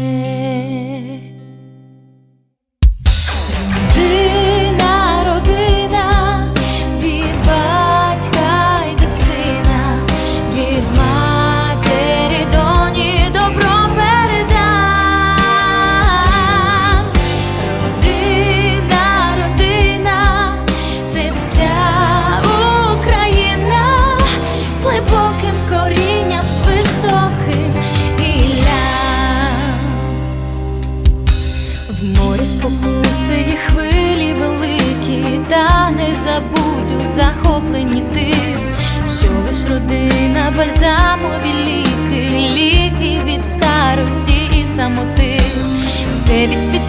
Родина, В спокуси і хвилі великі, та не забудь у захоплені тим, що лиш родина бальзамові ліки, ліки від старості і самоти, все від світу